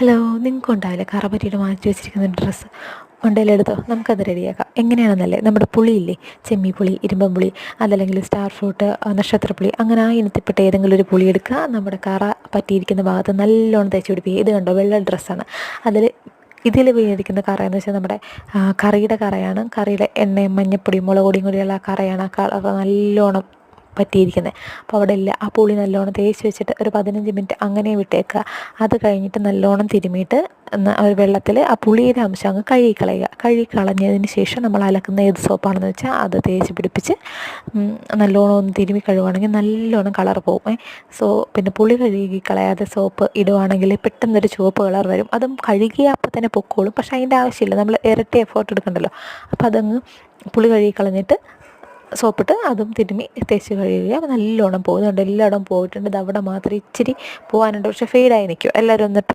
Hello നിങ്ങൾക്ക് ഉണ്ടാവില്ല കറപറ്റിയിട്ട് മാറ്റി വെച്ചിരിക്കുന്ന ഡ്രസ്സ്. ഉണ്ടെങ്കിലെടുത്തോ നമുക്കത് റെഡിയാക്കാം. എങ്ങനെയാണെന്നല്ലേ? നമ്മുടെ പുളിയില്ലേ? ചെമ്മി പുളി ഇരുമ്പം പുളി അതല്ലെങ്കിൽ സ്റ്റാർ ഫ്രൂട്ട് നക്ഷത്രപ്പുളി അങ്ങനെ ആ ഇനത്തിൽപ്പെട്ട ഏതെങ്കിലും ഒരു പുളി എടുക്കുക. നമ്മുടെ കറ പറ്റിയിരിക്കുന്ന ഭാഗത്ത് നല്ലോണം തേച്ച് പിടിപ്പിക്കുക. ഇത് കണ്ടോ? വെള്ള ഡ്രസ്സാണ്. അതിൽ ഇതിൽ വീണിരിക്കുന്ന കറ എന്ന് വെച്ചാൽ നമ്മുടെ കറിയുടെ കറയാണ്. കറിയുടെ എണ്ണയും മഞ്ഞപ്പൊടിയും മുളക് കൂടിയുള്ള കറയാണ്. ആ കളർ നല്ലോണം പറ്റിയിരിക്കുന്നത്. അപ്പോൾ അവിടെ ഇല്ല. ആ പുളി നല്ലോണം തേച്ച് വെച്ചിട്ട് ഒരു പതിനഞ്ച് മിനിറ്റ് അങ്ങനെ വിട്ടേക്കുക. അത് കഴിഞ്ഞിട്ട് നല്ലോണം തിരുമിയിട്ട് ഒരു വെള്ളത്തിൽ ആ പുളിയുടെ അംശം അങ്ങ് കഴുകി കളയുക കഴുകി കളഞ്ഞതിന് ശേഷം നമ്മൾ അലക്കുന്ന ഏത് സോപ്പാണെന്ന് വെച്ചാൽ അത് തേച്ച് പിടിപ്പിച്ച് നല്ലോണം ഒന്ന് തിരുമി കഴുകുവാണെങ്കിൽ നല്ലോണം കളർ പോകും സോ പിന്നെ പുളി കഴുകി കളയാതെ സോപ്പ് ഇടുവാണെങ്കിൽ പെട്ടെന്നൊരു ചുവപ്പ് കളർ വരും. അതും കഴുകിയ അപ്പം തന്നെ പൊക്കോളും. പക്ഷേ അതിന്റെ ആവശ്യമില്ല. നമ്മൾ ഇരട്ടി എഫേർട്ട് എടുക്കണ്ടല്ലോ. അപ്പോൾ അതങ്ങ് പുളി കഴുകി കളഞ്ഞിട്ട് സോപ്പിട്ട് അതും തിരുമ്മി തേച്ച് കഴുകുക. അപ്പോൾ നല്ലോണം പോകുന്നുണ്ട്. എല്ലായിടവും പോയിട്ടുണ്ട്. അവിടെ മാത്രം ഇച്ചിരി പോകാനുണ്ട് പക്ഷേ ഫെയ്ഡായി നിൽക്കും. എല്ലാവരും ഒന്ന്